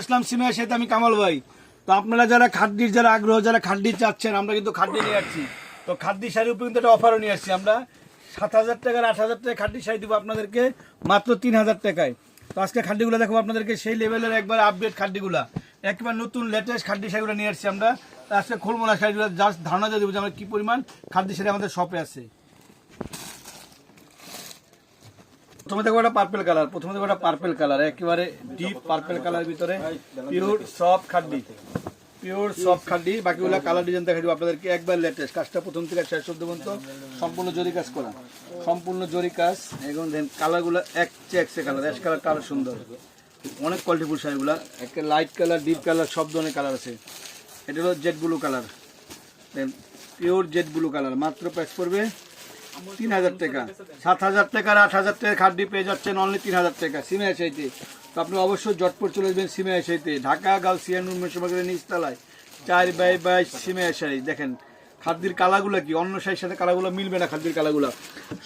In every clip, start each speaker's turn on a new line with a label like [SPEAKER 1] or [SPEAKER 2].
[SPEAKER 1] আসলাম সিমের সাথে আমি কামাল ভাই। তো আপনারা যারা খাদ্যির, যারা আগ্রহ, যারা খাদ্যি চাচ্ছেন, আমরা কিন্তু খাদ্য নিয়ে যাচ্ছি তো খাদ্যি শাড়ির উপর কিন্তু একটা অফারও নিয়ে আসছি আমরা। সাত হাজার টাকার আট হাজার টাকা খাদ্যি শাড়ি দেবো আপনাদেরকে মাত্র তিন হাজার টাকায়। তো আজকে খাদ্যগুলো দেখো আপনাদেরকে, সেই লেভেলের একবার আপডেট খাদ্যগুলা। একবার নতুন লেটেস্ট খাদ্য শাড়িগুলো নিয়ে আসছি আমরা। আজকে খুলবো না শাড়িগুলো জাস্ট ধারণা দিয়ে দেবো যে আমরা কী পরিমাণ খাদ্য শাড়ি আমাদের শপে আছে। প্রথমে দেখো একটা পার্পেল কালার প্রথমে দেখো একটা পার্পেল কালার একেবারে ডিপ পার্পেল কালার ভিতরে pure soft khaddi pure soft khaddi, বাকিগুলো কালার ডিজাইন দেখা দিব আপনাদেরকে একবার লেটেস্ট কাজটা প্রথম থেকে শেষ অব্দি পর্যন্ত সম্পূর্ণ জরি কাজ করা। সম্পূর্ণ জরি কাজ এবং দেন কালারগুলো এক চেয়ে একসে কালার অ্যাশ কালারটা আরও সুন্দর। অনেক কোয়ালিটিফুল শাড়িগুলো একটা লাইট কালার ডিপ কালার সব ধরনের কালার আছে। এটা হলো jade blue colour then pure jade blue colour মাত্র প্রাইস পড়বে তিন হাজার টাকা। সাত হাজার টাকার আট হাজার টাকা খাদ্যি পেয়ে যাচ্ছেন অনলি তিন হাজার টাকা। সিমে এসাইতে তো আপনি অবশ্যই জটপট চলে যাবেন সিমে এসাইতে ঢাকা গাউসিয়ান উন্মেষমাগের নিচতলায় চার বাই বাই সিমে এসাই দেখেন, খাদ্যের কালাগুলো কি? অন্য শাড়ির সাথে কালাগুলো মিলবে না খাদ্যের কালাগুলো।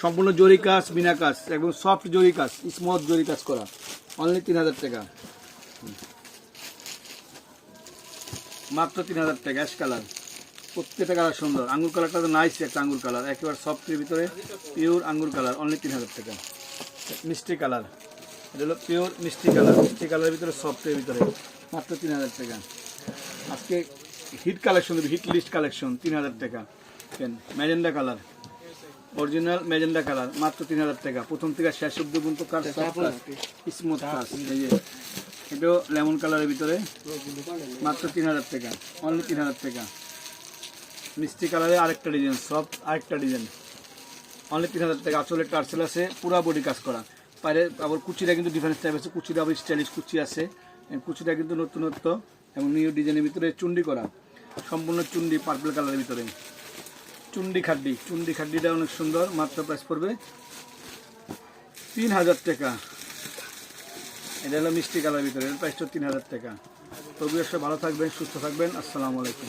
[SPEAKER 1] সম্পূর্ণ জরি কাজ বিনা কাজ একদম সফট জরি কাজ স্মুথ জরি কাজ করা। অনলি তিন হাজার টাকা। মাত্র তিন হাজার টাকা অ্যাশ কালার প্রত্যেকটা কালার সুন্দর। আঙ্গুর কালারটা তো নাইস একটা আঙ্গুর কালার। একেবারে সফটের ভিতরে পিওর আঙ্গুর কালার অনলি তিন হাজার টাকা। মিষ্টি কালার। এটা হলো পিওর মিষ্টি কালার। মিষ্টি কালারের ভিতরে সফটের ভিতরে মাত্র তিন হাজার টাকা। আজকে hit collection hit list collection তিন হাজার টাকা। কেন magenta colour original magenta colour মাত্র তিন হাজার টাকা। প্রথম থেকে শেষ অব্দি পর্যন্ত কাজ স্মুথ কাজ এই যে এটাও লেমন কালারের ভিতরে মাত্র তিন হাজার টাকা। অনলি তিন হাজার টাকা। মিষ্টি কালারে আরেকটা ডিজাইন সব আরেকটা ডিজাইন। অনলি তিন হাজার টাকা আসলে টার্সেল আছে, পুরা বডি কাজ করা। বাইরে আবার কুচিটা কিন্তু ডিফারেন্স টাইপ আছে কুচিটা আবার স্টাইলিশ কুচি আছে। কুচিটা কিন্তু নতুনত্ব এবং নিউ ডিজাইনের ভিতরে চুন্ডি করা। সম্পূর্ণ চুন্ডি পার্পল কালারের ভিতরে। চুন্ডি খাড্ডি, চুন্ডি খাড্ডিটা অনেক সুন্দর, মাত্র প্রাইস পড়বে তিন হাজার টাকা। এটা হলো মিষ্টি কালারের ভিতরে, এর প্রাইসটা তিন হাজার টাকা। তবু ভালো থাকবেন, সুস্থ থাকবেন, আসসালামু আলাইকুম।